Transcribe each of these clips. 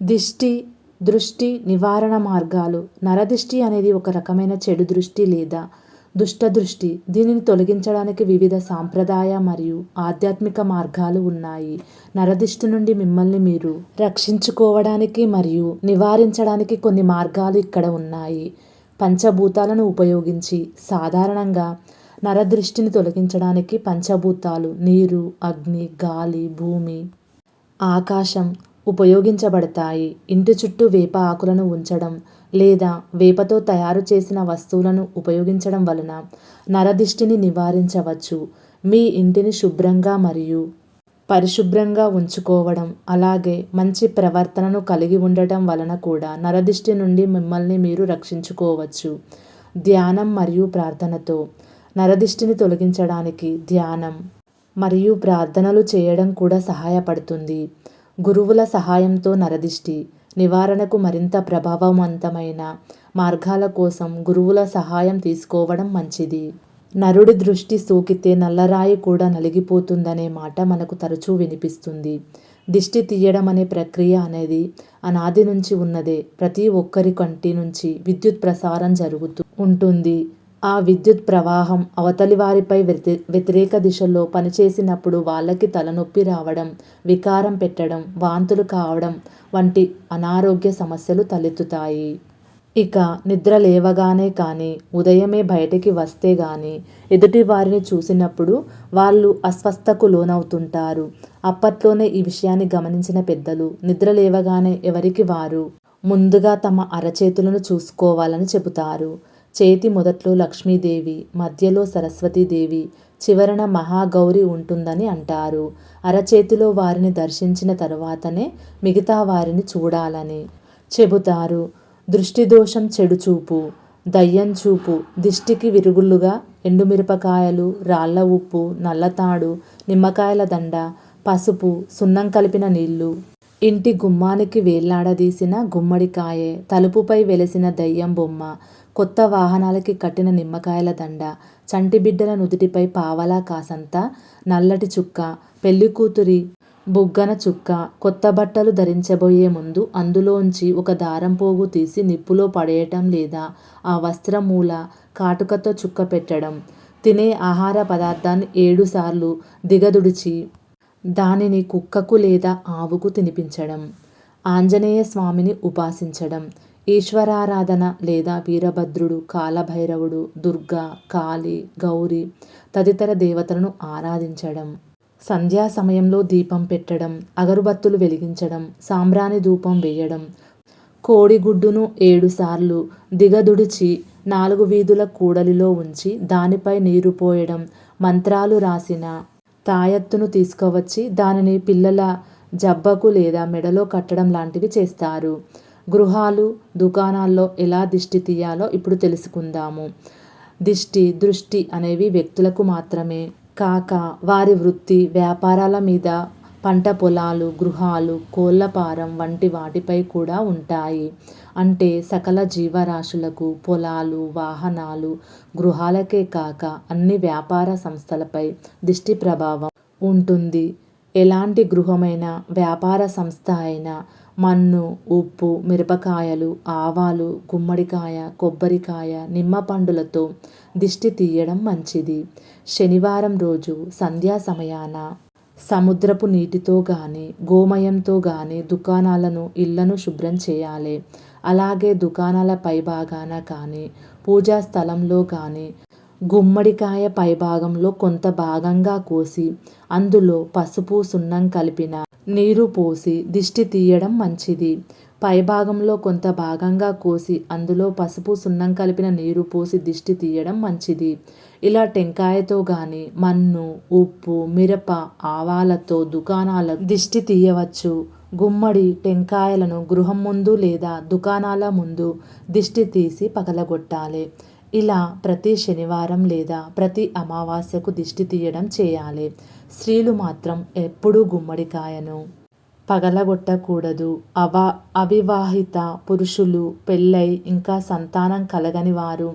దిష్టి దృష్టి నివారణ మార్గాలు. నరదిష్టి అనేది ఒక రకమైన చెడు దృష్టి లేదా దుష్ట దృష్టి దీనిని తొలగించడానికి వివిధ సాంప్రదాయ మరియు ఆధ్యాత్మిక మార్గాలు ఉన్నాయి. నరదిష్టి నుండి మిమ్మల్ని మీరు రక్షించుకోవడానికి మరియు నివారించడానికి కొన్ని మార్గాలు ఇక్కడ ఉన్నాయి. పంచభూతాలను ఉపయోగించి సాధారణంగా నరదృష్టిని తొలగించడానికి పంచభూతాలు నీరు అగ్ని గాలి భూమి ఆకాశం ఉపయోగించబడతాయి. ఇంటి చుట్టూ వేప ఆకులను ఉంచడం లేదా వేపతో తయారు చేసిన వస్తువులను ఉపయోగించడం వలన నరదిష్టిని నివారించవచ్చు. మీ ఇంటిని శుభ్రంగా మరియు పరిశుభ్రంగా ఉంచుకోవడం అలాగే మంచి ప్రవర్తనను కలిగి ఉండటం వలన కూడా నరదిష్టి నుండి మిమ్మల్ని మీరు రక్షించుకోవచ్చు. ధ్యానం మరియు ప్రార్థనతో నరదిష్టిని తొలగించడానికి ధ్యానం మరియు ప్రార్థనలు చేయడం కూడా సహాయపడుతుంది. గురువుల సహాయంతో నరదిష్టి నివారణకు మరింత ప్రభావవంతమైన మార్గాల కోసం గురువుల సహాయం తీసుకోవడం మంచిది. నరుడి దృష్టి సోకితే నల్లరాయి కూడా నలిగిపోతుందనే మాట మనకు తరచూ వినిపిస్తుంది. దిష్టి తీయడం అనే ప్రక్రియ అనేది అనాది నుంచి ఉన్నదే. ప్రతి ఒక్కరి కంటి నుంచి విద్యుత్ ప్రసారం జరుగుతూ ఉంటుంది. ఆ విద్యుత్ ప్రవాహం అవతలి వారిపై వ్యతి వ్యతిరేక దిశలో పనిచేసినప్పుడు వాళ్ళకి తలనొప్పి రావడం వికారం పెట్టడం వాంతులు కావడం వంటి అనారోగ్య సమస్యలు తలెత్తుతాయి. ఇక నిద్ర లేవగానే కానీ ఉదయమే బయటికి వస్తే కానీ ఎదుటి వారిని చూసినప్పుడు వాళ్ళు అస్వస్థకు లోనవుతుంటారు. అప్పట్లోనే ఈ విషయాన్ని గమనించిన పెద్దలు నిద్ర లేవగానే ఎవరికి వారు? ముందుగా తమ అరచేతులను చూసుకోవాలని చెబుతారు. చేతి మొదట్లో లక్ష్మీదేవి మధ్యలో సరస్వతీదేవి చివరన మహాగౌరి ఉంటుందని అంటారు. అరచేతిలో వారిని దర్శించిన తరువాతనే మిగతా వారిని చూడాలని చెబుతారు. దృష్టి దోషం చెడు చూపు దయ్యం చూపు దిష్టికి విరుగుళ్ళుగా ఎండుమిరపకాయలు రాళ్ళ ఉప్పు నల్లతాడు నిమ్మకాయల దండ పసుపు సున్నం కలిపిన నీళ్ళు ఇంటి గుమ్మానికి వేళ్ళాడదీసిన గుమ్మడికాయే తలుపుపై వెలసిన దయ్యం బొమ్మ కొత్త వాహనాలకి కట్టిన నిమ్మకాయల దండ చంటి బిడ్డల నుదుటిపై పావలా కాసంత నల్లటి చుక్క పెళ్ళికూతురి బుగ్గన చుక్క కొత్త బట్టలు ధరించబోయే ముందు అందులోంచి ఒక దారం పోగు తీసి నిప్పులో పడేయటం లేదా ఆ వస్త్రం మూల కాటుకతో చుక్క పెట్టడం తినే ఆహార పదార్థాన్ని ఏడుసార్లు దిగదుడిచి దానిని కుక్కకు లేదా ఆవుకు తినిపించడం ఆంజనేయ స్వామిని ఉపాసించడం ఈశ్వరారాధన లేదా వీరభద్రుడు కాలభైరవుడు దుర్గా కాళి గౌరి తదితర దేవతలను ఆరాధించడం సంధ్యా సమయంలో దీపం పెట్టడం అగరుబత్తులు వెలిగించడం సాంబ్రాణి ధూపం వేయడం కోడిగుడ్డును ఏడుసార్లు దిగదుడిచి నాలుగు వీధుల కూడలిలో ఉంచి దానిపై నీరు పోయడం మంత్రాలు రాసిన తాయత్తును తీసుకువచ్చి దానిని పిల్లల జబ్బకు లేదా మెడలో కట్టడం లాంటివి చేస్తారు. గృహాలు దుకాణాల్లో ఎలా దిష్టి తీయాలో ఇప్పుడు తెలుసుకుందాము. దిష్టి దృష్టి అనేవి వ్యక్తులకు మాత్రమే. కాక వారి వృత్తి వ్యాపారాల మీద పంట పొలాలు గృహాలు కోళ్ళపారం వంటి వాటిపై కూడా ఉంటాయి. అంటే సకల జీవరాశులకు పొలాలు వాహనాలు గృహాలకే కాక అన్ని వ్యాపార సంస్థలపై దిష్టి ప్రభావం ఉంటుంది. ఎలాంటి గృహమైన వ్యాపార సంస్థ అయినా మన్ను ఉప్పు మిరపకాయలు ఆవాలు గుమ్మడికాయ కొబ్బరికాయ నిమ్మ పండులతో దిష్టి తీయడం మంచిది. శనివారం రోజు సంధ్యా సమయాన సముద్రపు నీటితో కానీ గోమయంతో కానీ దుకాణాలను ఇళ్ళను శుభ్రం చేయాలి. అలాగే దుకాణాల పైభాగాన కానీ పూజా స్థలంలో కానీ గుమ్మడికాయ పైభాగంలో కొంత భాగంగా కోసి అందులో పసుపు సున్నం కలిపిన నీరు పోసి దిష్టి తీయడం మంచిది. పైభాగంలో కొంత భాగంగా కోసి అందులో పసుపు సున్నం కలిపిన నీరు పోసి దిష్టి తీయడం మంచిది. ఇలా టెంకాయతో కానీ మన్ను ఉప్పు మిరప ఆవాలతో దుకాణాల దిష్టి తీయవచ్చు. గుమ్మడి టెంకాయలను గృహం ముందు లేదా దుకాణాల ముందు దిష్టి తీసి పగలగొట్టాలి. ఇలా ప్రతి శనివారం లేదా ప్రతి అమావాస్యకు దిష్టి తీయడం చేయాలి. స్త్రీలు మాత్రం ఎప్పుడూ గుమ్మడికాయను పగలగొట్టకూడదు. అవా అవివాహిత పురుషులు పెళ్ళై ఇంకా సంతానం కలగని వారు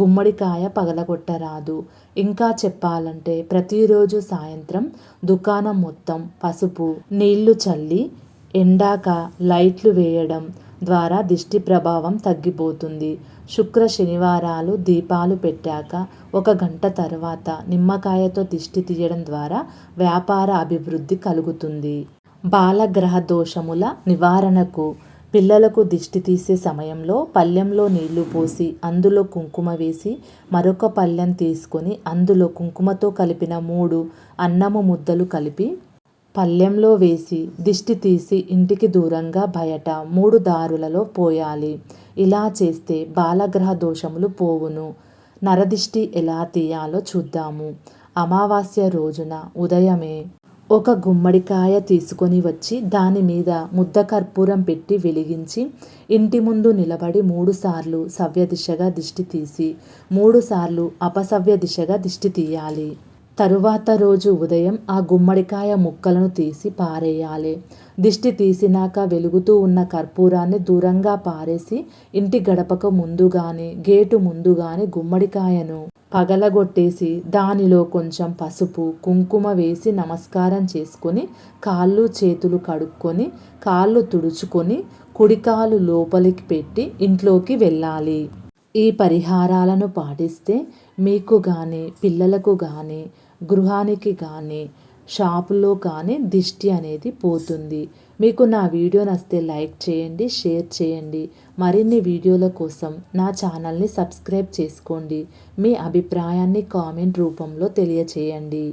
గుమ్మడికాయ పగలగొట్టరాదు. ఇంకా చెప్పాలంటే ప్రతిరోజు సాయంత్రం దుకాణం మొత్తం పసుపు నీళ్ళు చల్లి ఎండాక లైట్లు వేయడం ద్వారా దిష్టి ప్రభావం తగ్గిపోతుంది. శుక్ర శనివారాలు దీపాలు పెట్టాక ఒక గంట తర్వాత నిమ్మకాయతో దిష్టి తీయడం ద్వారా వ్యాపార అభివృద్ధి కలుగుతుంది. బాలగ్రహ దోషముల నివారణకు పిల్లలకు దిష్టి తీసే సమయంలో పల్లెంలో నీళ్ళు పోసి అందులో కుంకుమ వేసి మరొక పళ్ళెం తీసుకొని అందులో కుంకుమతో కలిపిన మూడు అన్నము ముద్దలు కలిపి పళ్ళెంలో వేసి దిష్టి తీసి ఇంటికి దూరంగా బయట మూడు దారులలో పోయాలి. ఇలా చేస్తే బాలగ్రహ దోషములు పోవును. నరదిష్టి ఎలా తీయాలో చూద్దాము. అమావాస్య రోజున ఉదయమే ఒక గుమ్మడికాయ తీసుకొని వచ్చి దాని మీద ముద్ద కర్పూరం పెట్టి వెలిగించి ఇంటి ముందు నిలబడి మూడుసార్లు సవ్య దిశగా దిష్టి తీసి మూడుసార్లు అపసవ్య దిశగా దిష్టి తీయాలి. తరువాత రోజు ఉదయం ఆ గుమ్మడికాయ ముక్కలను తీసి పారేయాలి. దిష్టి తీసినాక వెలుగుతూ ఉన్న కర్పూరాన్ని దూరంగా పారేసి ఇంటి గడపకు ముందుగానే గేటు ముందుగానే గుమ్మడికాయను పగలగొట్టేసి దానిలో కొంచెం పసుపు కుంకుమ వేసి నమస్కారం చేసుకొని కాళ్ళు చేతులు కడుక్కొని కాళ్ళు తుడుచుకొని కుడికాలు లోపలికి పెట్టి ఇంట్లోకి వెళ్ళాలి. ఈ పరిహారాలను పాటిస్తే మీకు కానీ పిల్లలకు కానీ గృహానికి కానీ షాపులో కానీ దిష్టి అనేది పోతుంది. మీకు నా వీడియో నచ్చితే లైక్ చేయండి షేర్ చేయండి. మరిన్ని వీడియోల కోసం నా ఛానల్ని సబ్స్క్రైబ్ చేసుకోండి. మీ అభిప్రాయాన్ని కామెంట్ రూపంలో తెలియచేయండి.